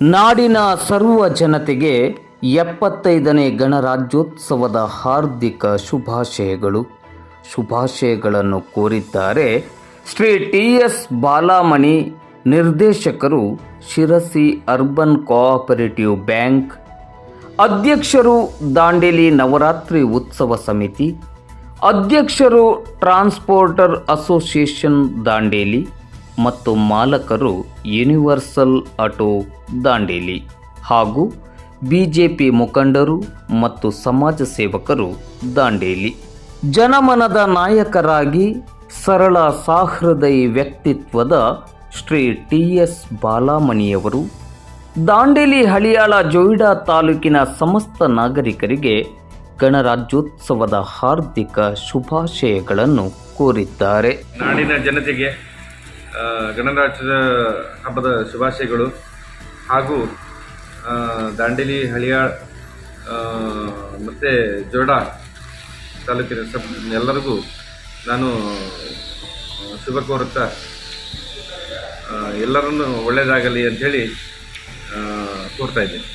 ನಾಡಿನ ಸರ್ವ ಜನತೆಗೆ ಎಪ್ಪತ್ತೈದನೇ ಗಣರಾಜ್ಯೋತ್ಸವದ ಹಾರ್ದಿಕ ಶುಭಾಶಯಗಳು. ಶುಭಾಶಯಗಳನ್ನು ಕೋರಿದ್ದಾರೆ ಶ್ರೀ ಟಿ ಎಸ್ ಬಾಲಾಮಣಿ ನಿರ್ದೇಶಕರು ಶಿರಸಿ ಅರ್ಬನ್ ಕೋಆಪರೇಟಿವ್ ಬ್ಯಾಂಕ್, ಅಧ್ಯಕ್ಷರು ದಾಂಡೇಲಿ ನವರಾತ್ರಿ ಉತ್ಸವ ಸಮಿತಿ, ಅಧ್ಯಕ್ಷರು ಟ್ರಾನ್ಸ್ಪೋರ್ಟರ್ ಅಸೋಸಿಯೇಷನ್ ದಾಂಡೇಲಿ ಮತ್ತು ಮಾಲಕರು ಯೂನಿವರ್ಸಲ್ ಆಟೋ ದಾಂಡೇಲಿ ಹಾಗೂ ಬಿಜೆಪಿ ಮುಖಂಡರು ಮತ್ತು ಸಮಾಜ ಸೇವಕರು ದಾಂಡೇಲಿ. ಜನಮನದ ನಾಯಕರಾಗಿ ಸರಳ ಸಾಹೃದಯಿ ವ್ಯಕ್ತಿತ್ವದ ಶ್ರೀ ಟಿ ಎಸ್ ಬಾಲಾಮಣಿಯವರು ದಾಂಡೇಲಿ ಹಳಿಯಾಳ ಜೋಯಿಡಾ ತಾಲೂಕಿನ ಸಮಸ್ತ ನಾಗರಿಕರಿಗೆ ಗಣರಾಜ್ಯೋತ್ಸವದ ಹಾರ್ದಿಕ ಶುಭಾಶಯಗಳನ್ನು ಕೋರಿದ್ದಾರೆ. ನಾಡಿನ ಜನತೆಗೆ ಗಣರಾಜ್ಯದ ಹಬ್ಬದ ಶುಭಾಶಯಗಳು ಹಾಗೂ ದಾಂಡೇಲಿ, ಹಳಿಯಾಳ್ ಮತ್ತು ಜೋಡಾ ತಾಲೂಕಿನ ಸಬ್, ಎಲ್ಲರಿಗೂ ನಾನು ಶುಭ ಕೋರುತ್ತಾ ಎಲ್ಲರನ್ನು ಒಳ್ಳೆಯದಾಗಲಿ ಅಂಥೇಳಿ ಕೋರ್ತಾ ಇದ್ದೀನಿ.